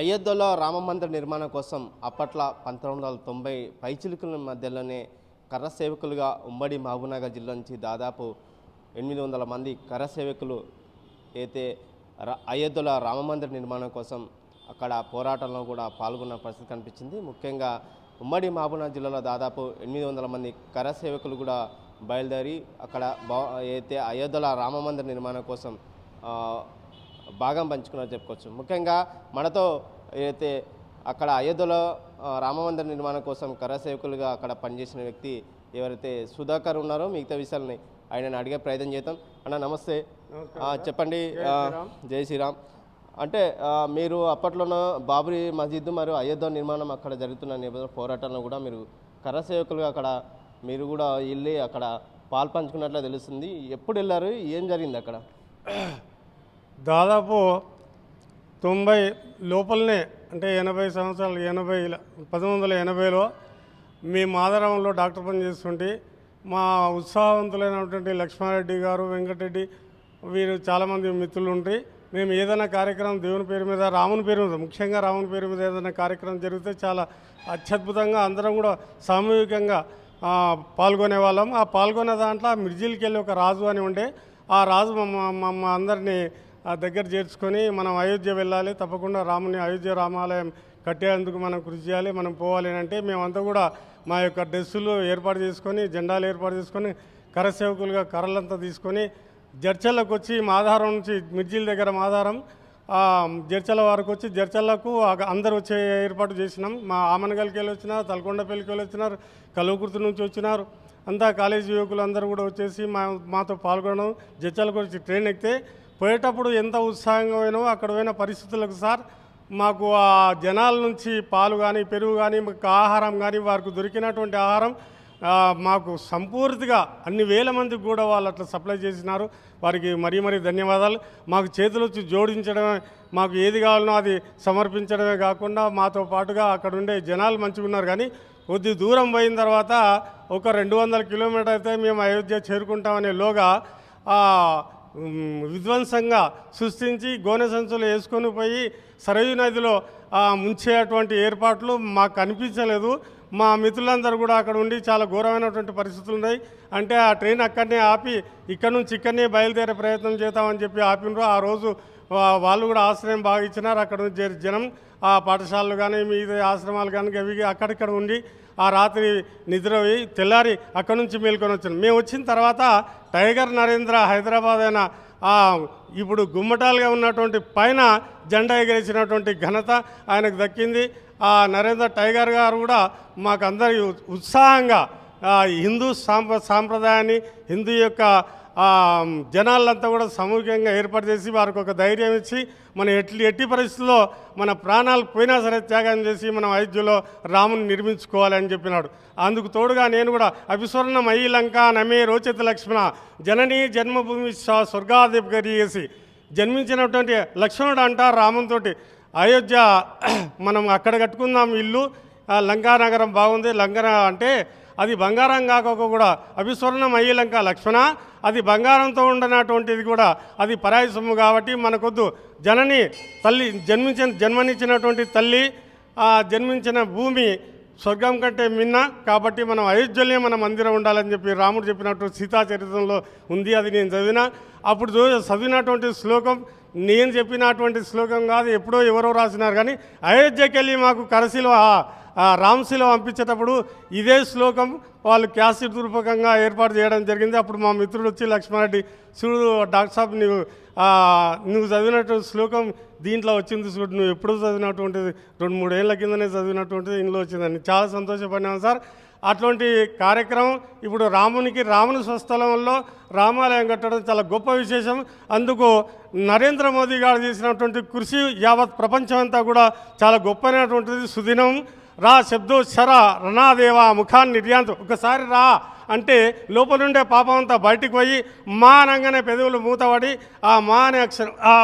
అయోధ్యలో రామ మందిర నిర్మాణం కోసం అప్పట్లో పంతొమ్మిది వందల తొంభై పైచిలుకుల మధ్యలోనే కర్ర సేవకులుగా ఉమ్మడి మహబూబ్నగర్ జిల్లా నుంచి దాదాపు ఎనిమిది వందల మంది కర్ర సేవకులు అయితే అయోధ్యలో రామ మందిర నిర్మాణం కోసం అక్కడ పోరాటంలో కూడా పాల్గొన్న పరిస్థితి కనిపించింది. ముఖ్యంగా ఉమ్మడి మహబూబ్నగర్ జిల్లాలో దాదాపు ఎనిమిది వందల మంది కర్ర సేవకులు కూడా బయలుదేరి అక్కడ బా అయితే అయోధ్యలో రామ మందిర నిర్మాణం కోసం భాగం పంచుకున్నారు చెప్పుకోవచ్చు. ముఖ్యంగా మనతో అయితే అక్కడ అయోధ్యలో రామమందిర నిర్మాణం కోసం కర సేవకులుగా అక్కడ పనిచేసిన వ్యక్తి ఎవరైతే సుధాకర్ ఉన్నారో మిగతా విషయాలని ఆయనను అడిగే ప్రయత్నం చేద్దాం. అన్న నమస్తే. చెప్పండి. జై శ్రీరామ్. అంటే మీరు అప్పట్లోనో బాబరీ మస్జిద్ మరియు అయోధ్య నిర్మాణం అక్కడ జరుగుతున్న నేపథ్యంలో పోరాటంలో కూడా మీరు కర సేవకులుగా అక్కడ మీరు కూడా వెళ్ళి అక్కడ పాలు పంచుకున్నట్లు తెలుస్తుంది. ఎప్పుడు వెళ్ళారు? ఏం జరిగింది అక్కడ? దాదాపు తొంభై లోపలనే అంటే ఎనభై సంవత్సరాలు ఎనభై పంతొమ్మిది వందల ఎనభైలో మేము ఆధారంలో డాక్టర్ పని చేస్తుంటే మా ఉత్సాహవంతులైనటువంటి లక్ష్మారెడ్డి గారు వెంకటరెడ్డి వీరు చాలామంది మిత్రులు ఉంటే మేము ఏదైనా కార్యక్రమం దేవుని పేరు మీద రాముని పేరు మీద ముఖ్యంగా రాముని పేరు మీద ఏదైనా కార్యక్రమం జరిగితే చాలా అత్యద్భుతంగా అందరం కూడా సామూహికంగా పాల్గొనే వాళ్ళం. ఆ పాల్గొనే దాంట్లో మిర్జిల్కి వెళ్ళి ఒక రాజు అని ఉండే ఆ రాజు మమ్మ మమ్మ అందరినీ దగ్గర చేర్చుకొని మనం అయోధ్య వెళ్ళాలి. తప్పకుండా రాముని అయోధ్య రామాలయం కట్టేందుకు మనం కృషి చేయాలి. మనం పోవాలి అని అంటే మేమంతా కూడా మా యొక్క డ్రెస్సులు ఏర్పాటు చేసుకొని జెండాలు ఏర్పాటు చేసుకొని కరసేవకులుగా కర్రలంతా తీసుకొని జడ్చర్లకు వచ్చి మాధారం నుంచి మిర్జిల్ దగ్గర మాధారం ఆధారం జడ్చల వారికి వచ్చి జడ్చల్లకు అందరు వచ్చే ఏర్పాటు చేసినాం. మా ఆమనగల్కి వెళ్ళి వచ్చినారు తలకొండపల్లికి వెళ్ళి వచ్చినారు కలువకుర్తి నుంచి వచ్చినారు. అంతా కాలేజీ యువకులు అందరూ కూడా వచ్చేసి మా మాతో పాల్గొనడం జడ్చలకు వచ్చి ట్రైన్ ఎక్కితే పోయేటప్పుడు ఎంత ఉత్సాహంగా పోయినామో అక్కడ పోయిన పరిస్థితులకు సార్ మాకు ఆ జనాల నుంచి పాలు కానీ పెరుగు కానీ మాకు ఆహారం కానీ వారికి దొరికినటువంటి ఆహారం మాకు సంపూర్తిగా అన్ని వేల మందికి కూడా వాళ్ళు అట్లా సప్లై చేసినారు. వారికి మరీ మరీ ధన్యవాదాలు. మాకు చేతులు వచ్చి జోడించడమే మాకు ఏది కావాలనో అది సమర్పించడమే కాకుండా మాతో పాటుగా అక్కడ ఉండే జనాలు మంచిగా ఉన్నారు. కానీ కొద్ది దూరం పోయిన తర్వాత ఒక రెండు వందల కిలోమీటర్ అయితే మేము అయోధ్య చేరుకుంటామనే లోగా విధ్వంసంగా సృష్టించి గోనె సంచులు వేసుకొని పోయి సరయు నదిలో ముంచేటువంటి ఏర్పాట్లు మాకు కనిపించలేదు మా మిత్రులందరూ కూడా అక్కడ ఉండి చాలా ఘోరమైనటువంటి పరిస్థితులు ఉన్నాయి. అంటే ఆ ట్రైన్ అక్కడనే ఆపి ఇక్కడ నుంచి ఇక్కడనే బయలుదేరే ప్రయత్నం చేద్దామని చెప్పి ఆపినరు ఆ రోజు వాళ్ళు కూడా ఆశ్రయం బాగా ఇచ్చినారు. అక్కడ నుంచి జనం ఆ పాఠశాలలు కానీ మీద ఆశ్రమాలు కానీ అవి అక్కడిక్కడ ఉండి ఆ రాత్రి నిద్ర తెల్లారి అక్కడి నుంచి మేల్కొని వచ్చాను. మేము వచ్చిన తర్వాత టైగర్ నరేంద్ర హైదరాబాద్ అయిన ఇప్పుడు గుమ్మటాలుగా ఉన్నటువంటి పైన జెండా ఎగరేసినటువంటి ఘనత ఆయనకు దక్కింది. ఆ నరేంద్ర టైగర్ గారు కూడా మాకు అందరి ఉత్సాహంగా హిందూ సాంప్ర సాంప్రదాయాన్ని హిందూ యొక్క జనాలంతా కూడా సమూహంగా ఏర్పాటు చేసి వారికి ఒక ధైర్యం ఇచ్చి మన ఎట్టి ఎట్టి పరిస్థితుల్లో మన ప్రాణాలు పోయినా సరే త్యాగం చేసి మనం అయోధ్యలో రాముని నిర్మించుకోవాలని చెప్పినాడు. అందుకు తోడుగా నేను కూడా అభిస్వర్ణ అయ్యి నమే రోచిత లక్ష్మణ జనని జన్మభూమి స్వర్గాధిపతి చేసి జన్మించినటువంటి లక్ష్మణుడు అంటారు రామునితో అయోధ్య మనం అక్కడ కట్టుకుందాం ఇల్లు. లంకానగరం లంకా నగరం బాగుంది. లంకన అంటే అది బంగారం కాక కూడా అభిస్వర్ణం అయ్యేలంక లక్ష్మణ. అది బంగారంతో ఉండనటువంటిది కూడా అది పరాయి సొమ్ము కాబట్టి మనకొద్దు జనని తల్లి జన్మించిన జన్మనిచ్చినటువంటి తల్లి జన్మించిన భూమి స్వర్గం కంటే మిన్న కాబట్టి మనం అయోధ్యలే మన మందిరం ఉండాలని చెప్పి రాముడు చెప్పినట్టు సీతా చరిత్రలో ఉంది అది నేను చదివిన. అప్పుడు చూ- చదివినటువంటి శ్లోకం నేను చెప్పినటువంటి శ్లోకం కాదు ఎప్పుడో ఎవరో రాసినారు కానీ అయోధ్యకి వెళ్ళి మాకు కరసిలో రామశీలం పంపించేటప్పుడు ఇదే శ్లోకం వాళ్ళు క్యాసెట్ రూపకంగా ఏర్పాటు చేయడం జరిగింది. అప్పుడు మా మిత్రుడు వచ్చి లక్ష్మారెడ్డి చూడు డాక్టర్ సాబ్ నువ్వు నువ్వు చదివినట్టు శ్లోకం దీంట్లో వచ్చింది చూడు నువ్వు ఎప్పుడు చదివినటువంటిది రెండు మూడేళ్ళ కిందనే చదివినటువంటిది ఇందులో వచ్చిందని చాలా సంతోషపడినాను సార్. అటువంటి కార్యక్రమం ఇప్పుడు రామునికి రాముని స్వస్థలంలో రామాలయం కట్టడం చాలా గొప్ప విశేషం. అందుకు నరేంద్ర మోదీ గారు చేసినటువంటి కృషి యావత్ ప్రపంచం అంతా కూడా చాలా గొప్పైనటువంటిది సుదినం రా శబ్దోచ్చర రణాదేవా ముఖాన్ని నిర్యాంతం ఒకసారి రా అంటే లోపలుండే పాపం అంతా బయటికి పోయి మా అనగానే పెదవులు మూతపడి ఆ మా అనే అక్షరం ఆ,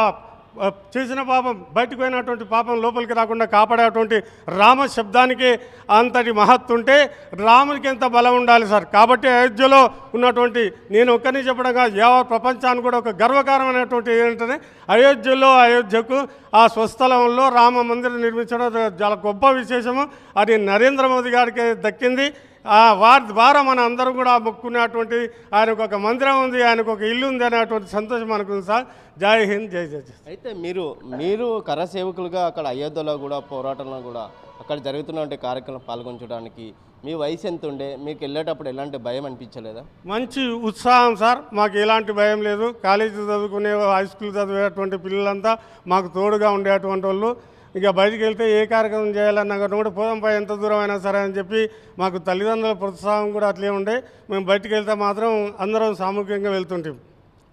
చేసిన పాపం బయటకు పోయినటువంటి పాపం లోపలికి రాకుండా కాపాడేటువంటి రామ శబ్దానికి అంతటి మహత్తు ఉంటే రామునికి ఎంత బలం ఉండాలి సార్? కాబట్టి అయోధ్యలో ఉన్నటువంటి నేను ఒక్కరిని చెప్పడం కాదు యావత్ ప్రపంచానికి కూడా ఒక గర్వకారమైనటువంటి ఏంటంటే అయోధ్యలో అయోధ్యకు ఆ స్వస్థలంలో రామ మందిరం నిర్మించడం చాలా గొప్ప విశేషము. అది నరేంద్ర మోదీ గారికి దక్కింది. ఆ వారి ద్వారా మన అందరం కూడా మొక్కునేటువంటి ఆయనకు ఒక మందిరం ఉంది ఆయనకు ఒక ఇల్లు ఉంది అనేటువంటి సంతోషం మనకు ఉంది సార్. జై హింద్ జై జై అయితే మీరు మీరు కర సేవకులుగా అక్కడ అయోధ్యలో కూడా పోరాటంలో కూడా అక్కడ జరుగుతున్నటువంటి కార్యక్రమం పాల్గొనడానికి మీ వయసు ఎంత ఉండే? మీకు వెళ్ళేటప్పుడు ఎలాంటి భయం అనిపించలేదా? మంచి ఉత్సాహం సార్. మాకు ఎలాంటి భయం లేదు. కాలేజీ చదువుకునే హై స్కూల్ చదివేటువంటి పిల్లలంతా మాకు తోడుగా ఉండేటువంటి వాళ్ళు. ఇక బయటికి వెళ్తే ఏ కార్యక్రమం చేయాలన్నా కూడా పోదంపై ఎంత దూరం అయినా సరే అని చెప్పి మాకు తల్లిదండ్రుల ప్రోత్సాహం కూడా అట్లే ఉండే. మేము బయటికి వెళ్తే మాత్రం అందరం సామూహికంగా వెళ్తుంటాం.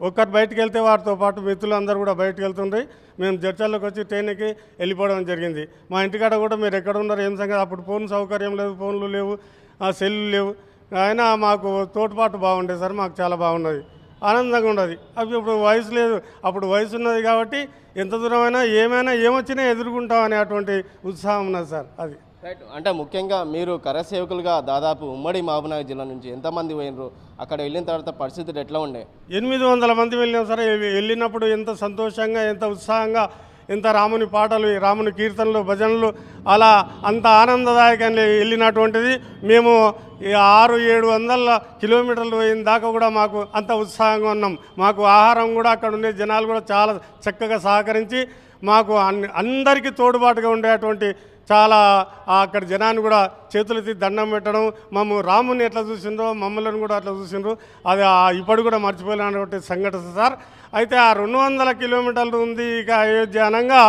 ఒక్కరు బయటికి వెళ్తే వారితో పాటు మిత్రులు అందరూ కూడా బయటకు వెళ్తుండ్రి. మేము జడ్చల్లోకి వచ్చి ట్రైన్కి వెళ్ళిపోవడం జరిగింది. మా ఇంటికాడ కూడా మీరు ఎక్కడ ఉన్నారు ఏం సంగతి? అప్పుడు ఫోన్ సౌకర్యం లేదు ఫోన్లు లేవు ఆ సెల్లు లేవు. అయినా మాకు తోడ్పాటు బాగుండేది సార్ మాకు చాలా బాగున్నది. ఆనందంగా ఉండదు. అవి ఇప్పుడు వయసు లేదు. అప్పుడు వయసు ఉన్నది కాబట్టి ఎంత దూరమైనా ఏమైనా ఏమొచ్చినా ఎదుర్కొంటాం అనేటువంటి ఉత్సాహం ఉన్నది సార్ అది. రైట్ అంటే ముఖ్యంగా మీరు కర సేవకులుగా దాదాపు ఉమ్మడి మహబూబ్నగర్ జిల్లా నుంచి ఎంతమంది పోయినరు? అక్కడ వెళ్ళిన తర్వాత పరిస్థితులు ఎట్లా ఉండే? ఎనిమిది వందల మంది వెళ్ళినాం సరే. వెళ్ళినప్పుడు ఎంత సంతోషంగా ఎంత ఉత్సాహంగా ఇంత రాముని పాటలు రాముని కీర్తనలు భజనలు అలా అంత ఆనందదాయకంగా వెళ్ళినటువంటిది. మేము ఈ ఆరు ఏడు వందల కిలోమీటర్లు పోయిన దాకా కూడా మాకు అంత ఉత్సాహంగా ఉన్నాం. మాకు ఆహారం కూడా అక్కడ ఉండే జనాలు కూడా చాలా చక్కగా సహకరించి మాకు అందరికీ తోడుబాటుగా ఉండేటువంటి చాలా అక్కడ జనాన్ని కూడా చేతులెత్తి దండం పెట్టడం మమ్మ రాముని ఎట్లా చూసిండ్రో మమ్మల్ని కూడా అట్లా చూసిండ్రు. అది ఇప్పుడు కూడా మర్చిపోలేనటువంటి సంఘటన సార్. అయితే ఆ రెండు వందల కిలోమీటర్లు ఉంది ఇక అయోధ్య అనంగా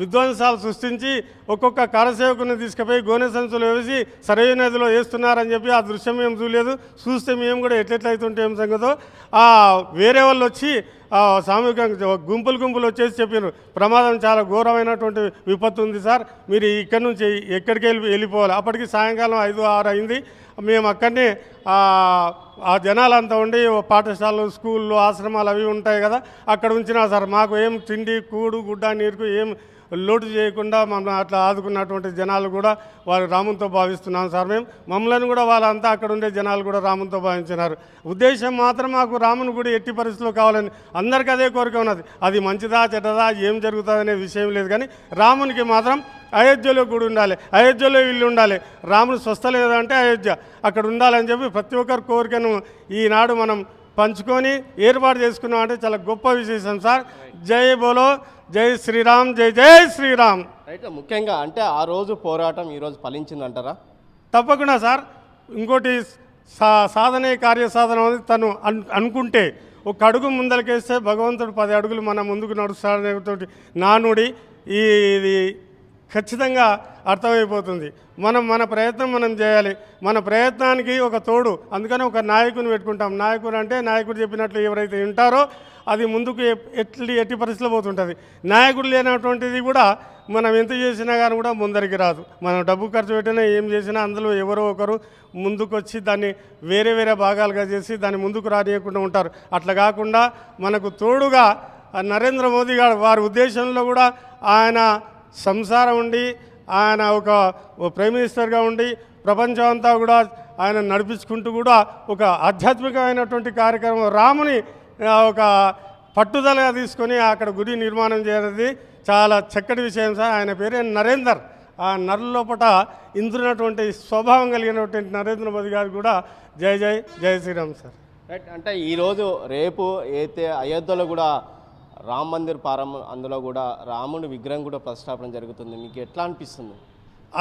విధ్వంసాలు సృష్టించి ఒక్కొక్క కారసేవకుని తీసుకుపోయి గోనె సంచులు వేసి సరైన నదిలో వేస్తున్నారని చెప్పి ఆ దృశ్యం ఏం చూడలేదు. చూస్తే మేము కూడా ఎట్లెట్లయితుంటే ఏం సంగతో వేరే వాళ్ళు వచ్చి సామూహికంగా గుంపులు గుంపులు వచ్చేసి చెప్పారు ప్రమాదం చాలా ఘోరమైనటువంటి విపత్తు ఉంది సార్. మీరు ఇక్కడి నుంచి ఎక్కడికి వెళ్ళి వెళ్ళిపోవాలి. అప్పటికి సాయంకాలం ఐదు ఆరు అయింది. మేము అక్కడనే ఆ, జనాలంతా ఉండి పాఠశాలలు స్కూళ్ళు ఆశ్రమాలు అవి ఉంటాయి కదా అక్కడ ఉంచినా సార్. మాకు ఏం తిండి కూడు గుడ్డ నీరుకు ఏం లోటు చేయకుండా మమ్మల్ని అట్లా ఆదుకున్నటువంటి జనాలు కూడా వారు రామునితో భావిస్తున్నాం సార్ మేము. మమ్మల్ని కూడా వాళ్ళంతా అక్కడ ఉండే జనాలు కూడా రామునితో భావించినారు. ఉద్దేశం మాత్రం మాకు రాముని గుడి ఎట్టి పరిస్థితుల్లో కావాలని అందరికీ అదే కోరిక ఉన్నది. అది మంచిదా చెడ్డదా ఏం జరుగుతుంది అనే విషయం లేదు కానీ రామునికి మాత్రం అయోధ్యలో గుడి ఉండాలి. అయోధ్యలో ఇల్లు ఉండాలి. రాముడు స్వస్థ లేదంటే అయోధ్య. అక్కడ ఉండాలని చెప్పి ప్రతి ఒక్కరి కోరికను ఈనాడు మనం పంచుకొని ఏర్పాటు చేసుకున్నాం అంటే చాలా గొప్ప విశేషం సార్. జై బోలో జై శ్రీరామ్ జై జై శ్రీరామ్. రైట్ ముఖ్యంగా అంటే ఆ రోజు పోరాటం ఈ రోజు ఫలించిందంటారా? తప్పకుండా సార్. ఇంకోటి సా సాధనే కార్యసాధన తను అన్ అనుకుంటే ఒక అడుగు ముందలకేస్తే భగవంతుడు పది అడుగులు మన ముందుకు నడుస్తాడనేటువంటి నానుడి ఈ ఇది ఖచ్చితంగా అర్థమైపోతుంది. మనం మన ప్రయత్నం మనం చేయాలి. మన ప్రయత్నానికి ఒక తోడు అందుకని ఒక నాయకుని పెట్టుకుంటాం. నాయకుడు అంటే నాయకుడు చెప్పినట్లు ఎవరైతే వింటారో అది ముందుకు ఎట్లి ఎట్టి పరిస్థితిలో పోతుంటుంది. నాయకుడు లేనటువంటిది కూడా మనం ఎంత చేసినా కానీ కూడా ముందరికి రాదు. మనం డబ్బు ఖర్చు పెట్టినా ఏం చేసినా అందులో ఎవరో ఒకరు ముందుకు వచ్చి దాన్ని వేరే వేరే భాగాలుగా చేసి దాన్ని ముందుకు రానియకుండా ఉంటారు. అట్లా కాకుండా మనకు తోడుగా నరేంద్ర మోదీ గారు వారి ఉద్దేశంలో కూడా ఆయన సంసారం ఉండి ఆయన ఒక ప్రైమ్ మినిస్టర్గా ఉండి ప్రపంచం అంతా కూడా ఆయన నడిపించుకుంటూ కూడా ఒక ఆధ్యాత్మికమైనటువంటి కార్యక్రమం రాముని ఒక పట్టుదలగా తీసుకొని అక్కడ గుడి నిర్మాణం చేయనది చాలా చక్కటి విషయం సార్. ఆయన పేరే నరేందర్. ఆ నరు లోపట ఇంద్రునటువంటి స్వభావం కలిగినటువంటి నరేంద్ర మోదీ గారు కూడా జై జై జై శ్రీరామ్ సార్. అంటే ఈరోజు రేపు అయితే అయోధ్యలో కూడా రామ్ మందిర్ ప్రారంభం అందులో కూడా రాముడు విగ్రహం కూడా ప్రతిష్టాపన జరుగుతుంది. మీకు ఎట్లా అనిపిస్తుంది?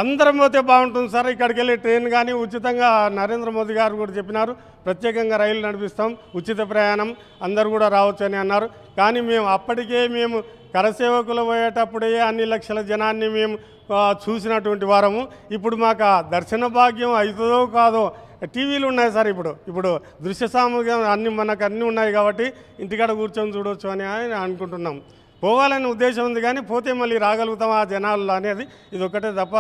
అందరం పోతే బాగుంటుంది సార్. ఇక్కడికి వెళ్ళి ట్రైన్ కానీ ఉచితంగా నరేంద్ర మోదీ గారు కూడా చెప్పినారు. ప్రత్యేకంగా రైలు నడిపిస్తాం. ఉచిత ప్రయాణం. అందరు కూడా రావచ్చు అని అన్నారు. కానీ మేము అప్పటికే మేము కరసేవకులు పోయేటప్పుడే అన్ని లక్షల జనాన్ని మేము చూసినటువంటి వారము. ఇప్పుడు మాకు ఆ దర్శన భాగ్యం అవుతుందో కాదో టీవీలు ఉన్నాయి సార్ ఇప్పుడు. ఇప్పుడు దృశ్య సామగ్రి అన్ని మనకు అన్నీ ఉన్నాయి కాబట్టి ఇంటికాడ కూర్చొని చూడొచ్చు అని అనుకుంటున్నాం. పోవాలనే ఉద్దేశం ఉంది కానీ పోతే మళ్ళీ రాగలుగుతాం ఆ జనాల్లో అనేది ఇది ఒకటే తప్ప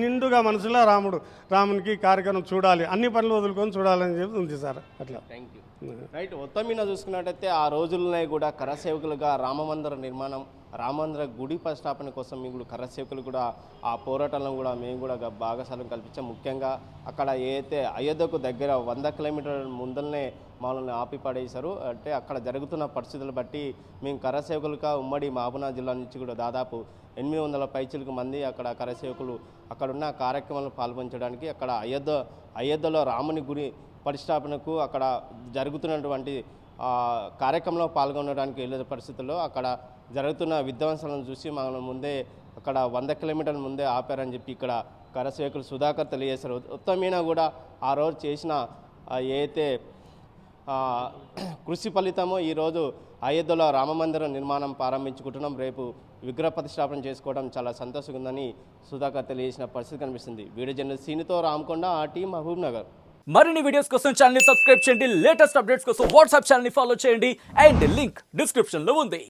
నిండుగా మనసులో రాముడు రామునికి కార్యక్రమం చూడాలి అన్ని పనులు వదులుకొని చూడాలని చెప్పి ఉంది సార్. అట్లా. థ్యాంక్ యూ రైట్ మొత్తం మీద చూసుకున్నట్టయితే ఆ రోజుల్లోనే కూడా కరసేవకులుగా రామమందిర నిర్మాణం రామాంధ్ర గుడి ప్రతిష్టాపన కోసం మేము కూడా కరసేవకులు కూడా ఆ పోరాటంలో కూడా మేము కూడా భాగస్వామ్యం కల్పించాం ముఖ్యంగా అక్కడ ఏదైతే అయోధ్యకు దగ్గర వంద కిలోమీటర్ల ముందరనే మమ్మల్ని ఆపి పడేశారు. అంటే అక్కడ జరుగుతున్న పరిస్థితులు బట్టి మేము కరసేవకులుగా ఉమ్మడి మహబూనా జిల్లా నుంచి కూడా దాదాపు ఎనిమిది వందల పైచిలకు మంది అక్కడ కరసేవకులు అక్కడున్న కార్యక్రమాలను పాల్గొంచడానికి అక్కడ అయోధ్య అయోధ్యలో రాముని గుడి పరిస్థాపనకు అక్కడ జరుగుతున్నటువంటి కార్యక్రమంలో పాల్గొనడానికి వెళ్ళే పరిస్థితుల్లో అక్కడ జరుగుతున్న విధ్వంసాలను చూసి మనం ముందే అక్కడ వంద కిలోమీటర్ల ముందే ఆపారని చెప్పి ఇక్కడ కరసేవకులు సుధాకర్ తెలియజేశారు. ఉత్తమీన కూడా ఆ రోజు చేసిన ఏదైతే కృషి ఫలితమో ఈరోజు అయోధ్యలో రామమందిరం నిర్మాణం ప్రారంభించుకుంటున్నాం. రేపు విగ్రహ ప్రతిష్టాపన చేసుకోవడం చాలా సంతోషంగా ఉందని సుధాకర్ తెలియజేసిన పరిస్థితి కనిపిస్తుంది. వీడియో జర్నలిస్ట్ సీనితో రామకొండ ఆ టీ మహబూబ్ నగర్. మరిన్ని వీడియోస్ కోసం ఛానల్ సబ్స్క్రైబ్ చేయండి. లేటెస్ట్ అప్డేట్స్ కోసం వాట్సాప్ ఛానల్ ఫాలో చేయండి. అండ్ లింక్ డిస్క్రిప్షన్లో ఉంది.